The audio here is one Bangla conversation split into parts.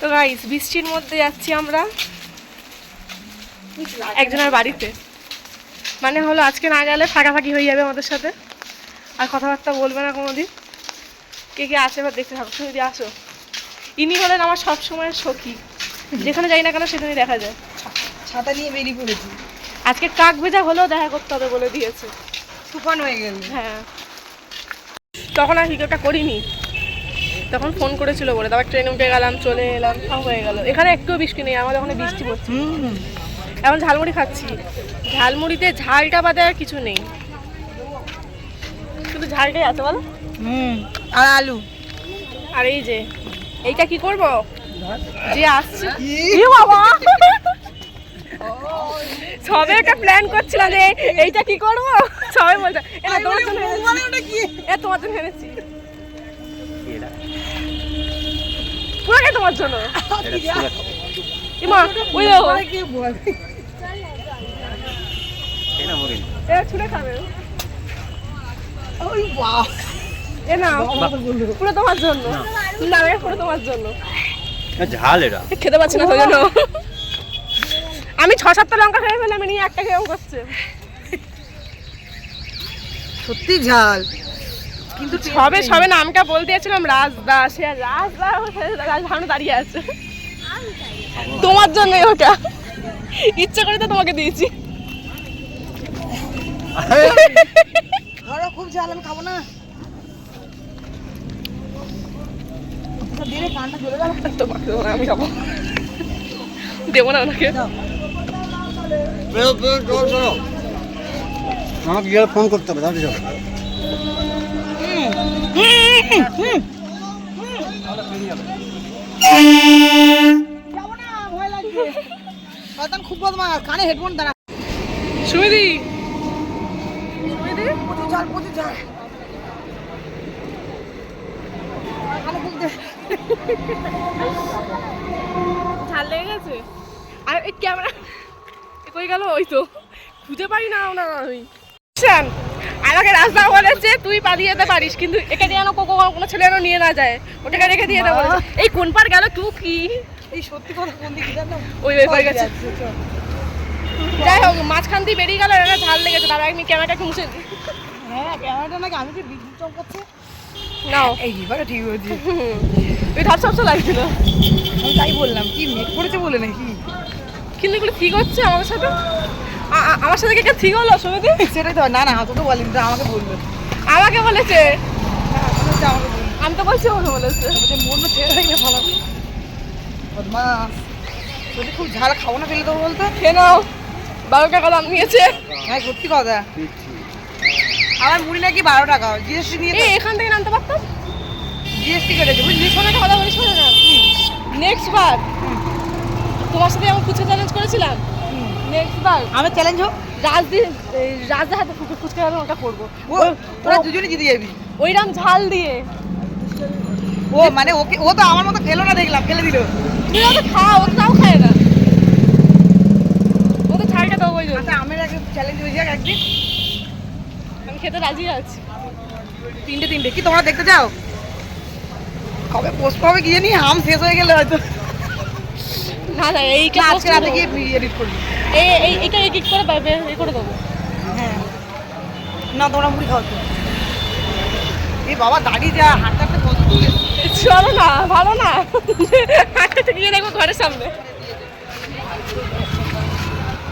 তো গাইস বৃষ্টির মধ্যে যাচ্ছি আমরা একজনের বাড়িতে। মানে হলো আজকে না গেলে ফাঁকাফাঁকি হয়ে যাবে আমাদের সাথে। আর কথাবার্তা বলবে না কোনো দিন কে কে আসে এবার দেখতে থাকো তুমি যদি আসো। ইনি হলেন আমার সব সময়ের সখী। যেখানে যাই না কেন সেখানে দেখা যায়। ছাতা নিয়ে বেরিয়ে পড়েছি। আজকে কাক ভেজা হলেও দেখা করতে হবে বলে দিয়েছে। তুফান হয়ে গেল। হ্যাঁ। তখন আর ভিডিওটা করিনি। তখন ফোন করেছিল বলে তারপর ট্রেনে উঠে গেলাম চলে এলাম সব হয়ে গেল। এখানে একটুও বৃষ্টি নেই আমাদের ওখানে বৃষ্টি পড়ছে। হুম এখন ঝালমুড়ি খাচ্ছি। ঝালমুড়িতে ঝালটা বাদে আর কিছু নেই। শুধু ঝালটাই আছে বলো। হুম আর আলু। আর এই যে এইটা কি করব? যে আসছে। কি? বাবা! সবে একটা প্ল্যান করছিলাম যে এইটা কি করব? সবাই বলছে এ না তোমার জন্য এনেছি। পুরোটাই তোমার জন্য? ইমা ওই এ খাবে। ওই বাহ এ না পুরো তোমার জন্য। না রে পুরো তোমার জন্য। ঝাল এটা খেতে পাচ্ছি না জন্য। আমি ছ সাতটা লঙ্কা খেয়ে ফেলে আমি নিয়ে একটা খেয়েও করছে। সত্যি ঝাল। কিন্তু সবে সবে নামটা বলতে যাচ্ছিলাম রাজদা সে আর রাজদা রাজধানো দাঁড়িয়ে আছে। তোমার জন্য ওটা। ইচ্ছা করে তো তোমাকে দিয়েছি। খুব ঝাল আমি খাব না। আমি খাব। দেবো ওনাকে। আমাকে ফোন করতে হবে তাহলে খুব বদমাস কানে হেডফোন দাঁড়া সুমিদি সুমিদি প্রচুর ঝাল প্রচুর ঝাল কানে ঝাল লেগে গেছে? আর এই ক্যামেরা কই গেল? ওই তো। খুঁজে পারি না না আমি। আমাকে রাস্তা বলেছে তুই পালিয়ে যেতে পারিস কিন্তু একে যেন কো- কো- কোনো ছেলে যেন নিয়ে না যায় ওটাকে রেখে দিয়ে দেবো। এই কোন পার গেল তুই কি? এই সত্যি কথা কোন দিকে জানো? ওই ওই পার গেছে। যাই হোক মাঝখান দিয়ে বেরিয়ে গেল এটা ঝাল লেগেছে তারপর আমি ক্যামেরাটাকে মুছে দিই। হ্যাঁ ক্যামেরাটা নাকি আমি কি বিদ্যুৎ চমকাচ্ছে। নাও। এই এবারে ঠিক হয়েছে তুই ধাপ সবসা লাগছিল। আমি তাই বললাম কি মেঘ পড়েছে বলে নাকি? কিন্তু এগুলো ঠিক হচ্ছে আমাদের সাথে? আমার সাথে কে কে ঠিক হলো সুমিদি সেটাই তো না না তোকে বলিনি তো আমাকে বলল আমাকে বলেছে? হ্যাঁ আমি তো বলছি ওকে বলেছে। বলছে মন ছেড়ে হয়ে গেলে ভালো বদমাস। যদি খুব ঝাল খাব না ফেলে দেবো বলতো? খেয়ে নাও। বারো টাকা দাম নিয়েছে। হ্যাঁ সত্যি কথা। আমার মুড়ি নাকি বারো টাকা? জিএসটি নিয়ে এখান থেকে নামতে পারতাম? জিএসটি কেটেছে। বুঝলি শোনা কথা বলি শোনো না নেক্সট বার। তোমার সাথে আমি ফুচকা চ্যালেঞ্জ করেছিলাম? নেক্সট বার। আমার চ্যালেঞ্জ হোক। রাজদি এই রাজদা হাতে ফুচকা ফুচকা যেন ওটা করব। ও তোরা দুজনে জিতে যাবি। ওইরাম ঝাল দিয়ে। ও মানে ওকে ও তো আমার মতো খেলো না দেখলাম ফেলে দিল। তুমি ওটা খাও ও তাও খায় না। ও তো ছাড়টা দেবো ওই জন্য। আচ্ছা আমার আগে চ্যালেঞ্জ হয়ে যাক একদিন। আমি খেতে রাজি আছি। তিনটে তিনটে। কি তোমরা দেখতে চাও? কবে পোস্ট পাবে কি জানি? হাম শেষ হয়ে গেলে হয়তো। না না এই না, আজকে রাতে গিয়ে এডিট করবি। এটা করে এ করে দেবো। হ্যাঁ। না তোমরা মুড়ি এই বাবা দাঁড়িয়ে যা হাঁটতে হাঁটতে কত দূর চলো না ভালো না। গিয়ে দেখব ঘরের সামনে।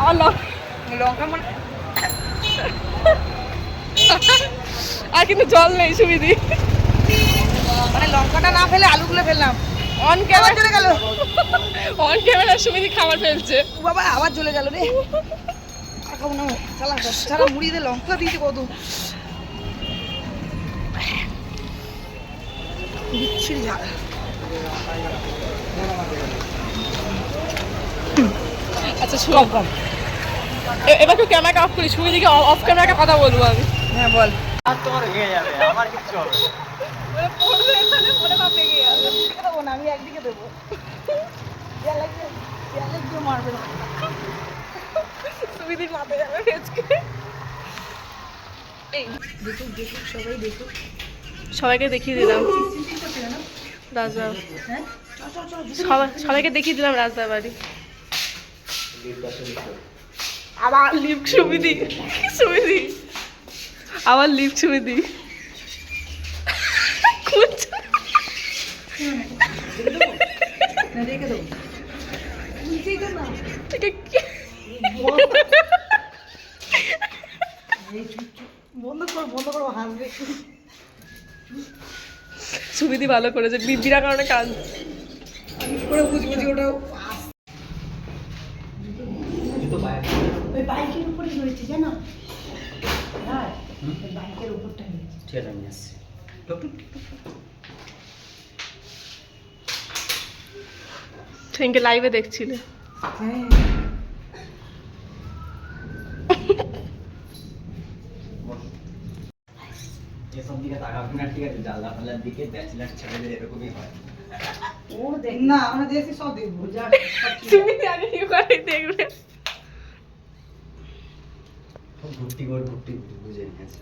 আমার লঙ্কা মানে আর কিন্তু জল নেই সুবিধি। মানে লঙ্কাটা না ফেলে আলুগুলো ফেললাম। অন ক্যামেরা চলে গেল। অন ক্যামেরা সুবিধি খাবার ফেলছে। ও বাবা আবার চলে গেল রে। খাব না চালা সারা মুড়ি দিয়ে লঙ্কা দিয়েছে কত বিচ্ছিরি ঝাল। আচ্ছা শুনো। এ- এবার কেউ ক্যামেরাটা অফ করি সুবিধিকে অফ ক্যামেরাটা কথা বলব আমি। হ্যাঁ বল। আর তোমার হয়ে যাবে আমার কিচ্ছু হবে না। দেবো না আমি একদিকে দেবো। পেঁয়াজ দিয়ে- মারবে না। সুবিধির মাথায় যাবে আজকে দেখুক দেখুক সবাই দেখুক। সবাইকে দেখিয়ে দিলাম। রাজদা সবাই সবাইকে দেখিয়ে দিলাম রাজদা বাড়ি। আবার লিপ সুবিধি সুবিধি। আবার লিফট সুবিধি। খুঁজছে। রেখে দেবো। এটা বন্ধ করো বন্ধ করো হাসবে। সুবিধি ভালো করেছে বি- বিনা কারণে কাজ করে বুঝব যে ওটা ওই বাইকের উপরে রয়েছে জানো? হ্যাঁ বাইকের উপরটা রয়েছে। ঠিক আছে আমি আসছি সেদিনকে লাইভে দেখছিলে হ্যাঁ এসব দিকে তাকাবি না ঠিক আছে জানলা ফাল্লার দিকে ব্যাচেলার ছেলেদের এরকমই হয়। ও দেখ না আমরা দেখছি সব দেখব তুমি দেখবে? ঘুরতি ঘুরতি ঘুরতি বুঝে নিয়েছে।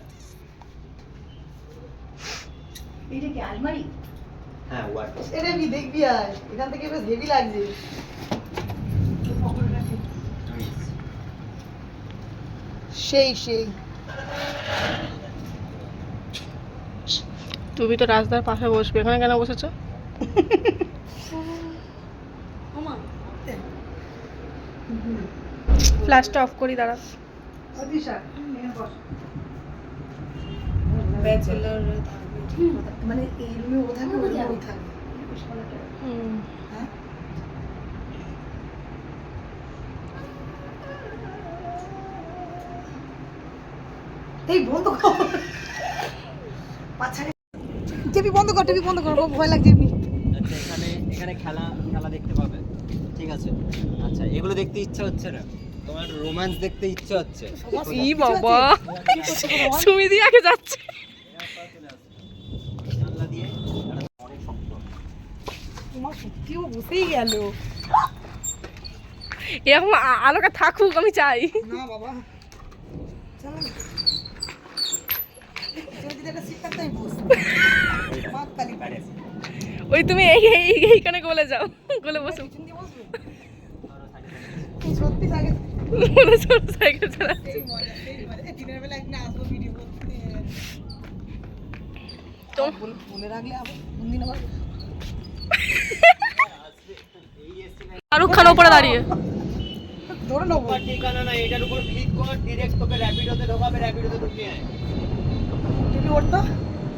এটা কি আলমারি? হ্যাঁ ওয়াট এটা কি দেখবি আর? এখান থেকে বেশ হেভি লাগছে। সেই সেই। তুমি তো রাস্তার পাশে বসবে। এখানে কেন বসেছো? ফ্ল্যাশটা অফ করি দাঁড়া। ব্যাচেলর মানে এই রুমে ও থাকে ওই রুমে ও থাকে হুম। হ্যাঁ এই বন্ধ কর। পাছাড়ে টিভি বন্ধ কর টিভি বন্ধ কর ভয় লাগছে এমনি। আচ্ছা এখানে এখানে খেলা খেলা দেখতে পাবে। ঠিক আছে। আচ্ছা এগুলো দেখতে ইচ্ছা হচ্ছে না? তোমার রোম্যান্স দেখতে ইচ্ছা হচ্ছে? ই বাবা সুমিদি আগে যাচ্ছে জানলা দিয়ে অনেক শক্ত তোমার সত্যিও বসেই গেল। এরকম আলোটা থাকুক আমি চাই। না বাবা চলো ওই তুমি এই এই এইখানে গলে যাও। গলে বসো। সত্যি মনে সাইকেল দিনের বেলা একদিন আসব ভিডিও করতে। তো বলে রাখলে আবার কোনদিন আবার শাহরুখ খান ওপরে দাঁড়িয়ে। ধরে নেব। ঠিকানা না এটার উপর ক্লিক কর তোকে র্যাপিডোতে ঢোকাবে র্যাপিডোতে ঢুকিয়ে নেয়। ওর তো?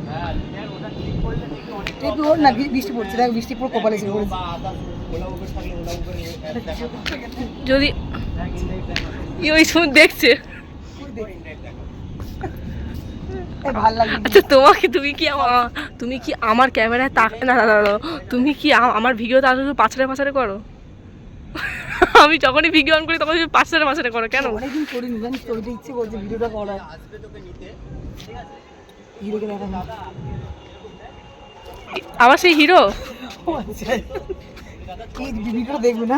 হ্যাঁ ওটা ক্লিক করলে দেখি অনেক টিভি ওর না বৃষ্টি পড়ছে দেখ বৃষ্টি কপালে এসে পড়েছে। যদি ওই সময় দেখছে আচ্ছা তোমাকে তুমি কি তুমি কি আমার ক্যামেরায় তাক না না না, না, তুমি কি আমার ভিডিও তার শুধু পাছড়ে পাছড়ে করো? আমি যখনই ভিডিও অন করি তখন পাছড়ে পাছড়ে করো কেন? অনেকদিন করিনি জানিস তো ইচ্ছে করছে ভিডিওটা করার। আসবে তোকে নিতে ঠিক আছে হিরোকে দেখা আবার সেই হিরো? আচ্ছা। দেখবে না?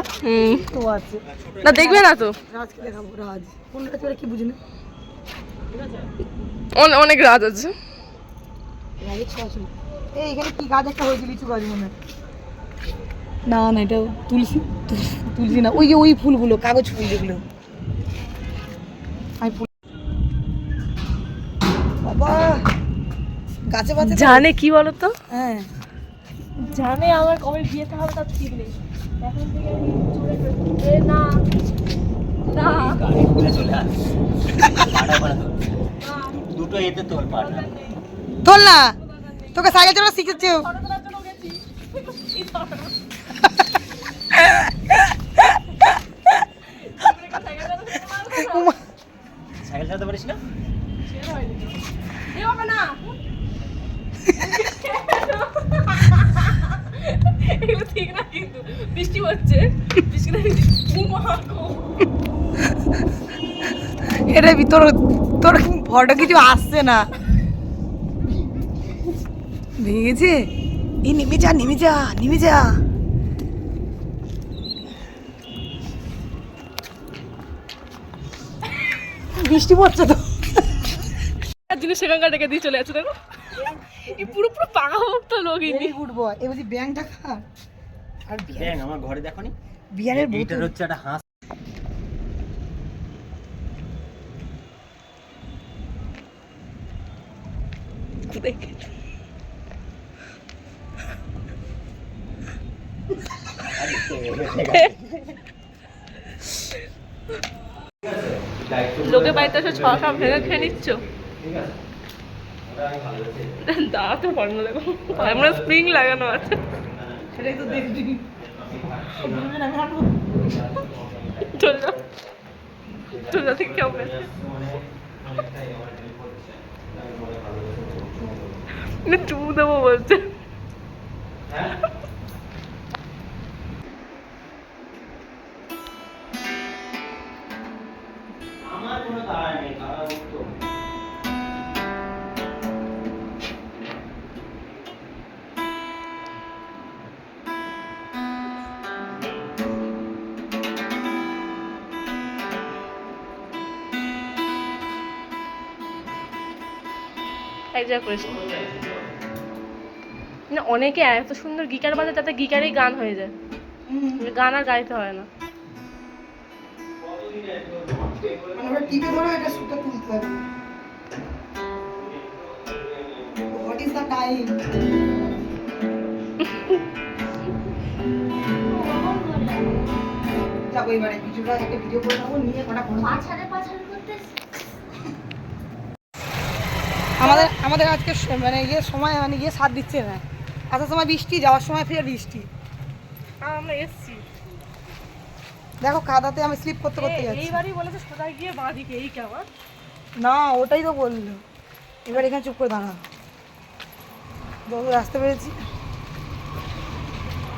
তো আছে না দেখবে না তো। রাজকে দেখাবো রাজ। কোনটা তোরা কি বুঝি না অনে- অনেক রাজ আছে। রাজের ছোঁয়াছুঁই। এই এখানে কি গাছ একটা হয়েছে লিচু গাছ মনে হয়। না না এটা তুলসী তুলসী- না ওই যে ওই ফুলগুলো কাগজ ফুল যেগুলো। আমি ফুল বাবা! গাছে বাছে জানে কি বলো তো হ্যাঁ। জানে আমার কবে বিয়েতে হবে তার ঠিক নেই। এখন থেকে না। দুটো এতে তোর পাড়া। না তোকে সাইকেল চালানো শিখেছে ও। ছোটবেলার জন্য গেছি এই ছোট। উমা, সাইকেল চালাতে পারিস না এ বাবা না এগুলো ঠিক না কিন্তু বৃষ্টি হচ্ছে বৃষ্টি না উমা গো। ভিতর তোর ফটো কিছু আসছে না। ভেঙেছে? এই নেমে যা নেমে যা নেমে যা। বৃষ্টি পড়ছে তো। জিনিস সেখানকার রেখে দিয়ে চলে যাচ্ছে দেখো। এই পুরো পুরো পাকা মুক্ত লোক ইনি ভেরি গুড বয় এ বলছি ব্যাংকটা খা। আর দেখ আমার ঘরে দেখো নি বিয়ারের বোতল। হচ্ছে একটা হাঁস। দেখে। লোকে বাড়িতে এসে সব ভেঙে খেয়ে নিচ্ছ? দাঁড়াতে পারে না দেখো আমরা স্প্রিং লাগানো আছে। সেটাই তো দেখবি চল চল যাও ঠিক কেমন না চু দেবো বলছে আমার এক জায়গা করিস। না অনেকে এত সুন্দর গিটার বাজে তাতে গিটারেই গান হয়ে যায়। গান আর গাইতে হয় না। আমরা টিপে ধরো এটা সুটা তুলতে হবে। হোয়াট ইজ যাব এবারে কিছুটা একটা ভিডিও করে নেব নিয়ে কটা আমাদের আমাদের আজকে মানে ইয়ে সময় মানে ইয়ে সাথ দিচ্ছে না। আসার সময় বৃষ্টি যাওয়ার সময় ফের বৃষ্টি। আর আমরা এসছি। দেখো কাদাতে আমি স্লিপ করতে করতে যাচ্ছি। এইবারই বলেছে সোজা গিয়ে বাঁ দিকে এই কেমন না ওটাই তো বলল। এবার এখানে চুপ করে দাঁড়া যত আসতে পেরেছি।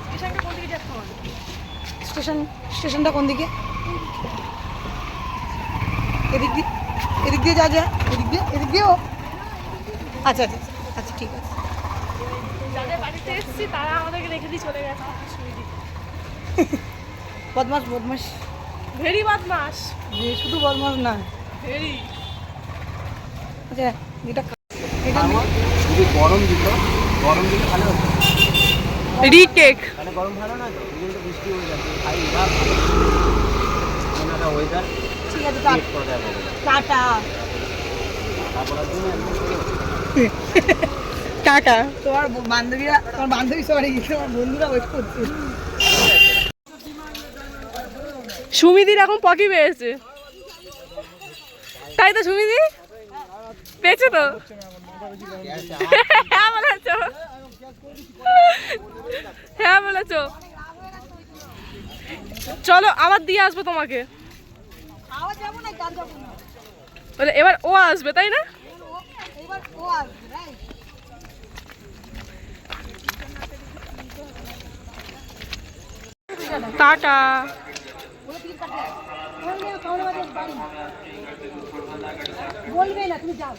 স্টেশনটা কোন দিকে যাচ্ছে স্টেশন স্টেশনটা কোন দিকে? এদিক দিয়ে এদিক দিয়ে যা যা এদিক দিয়ে এদিক দিয়েও। আচ্ছা আচ্ছা আচ্ছা, ঠিক আছে। যাদের বাড়িতে এসেছি তারা আমাদেরকে রেখে দিয়ে চলে গেছে। বদমাস বদমাস ভেরি বদমাস শুধু বদমাস না। ভেরি। আচ্ছা যেটা এটা আমার যদি গরম দিত। গরম দিলে ভালো হতো। রি কেক তাহলে গরম ভালো না তো? তো বৃষ্টি হয়ে যাচ্ছে। ভাই ওনারা ওয়েদার ঠিক আছে টাটা। তারপরে দিন। টাটা তোমার বান্ধবীরা তোমার বান্ধবী সরি তোমার বন্ধুরা ওয়েট করছে। সুমিদির এখন পকি পেয়েছে। তাই তো সুমিদি? পেয়েছে তো? হ্যাঁ বলেছ। হ্যাঁ বলেছ। চলো আবার দিয়ে আসব তোমাকে। এবার ও আসবে তাই না? এবার ও আসবে রাইট টাটা বলবে না তুমি যাও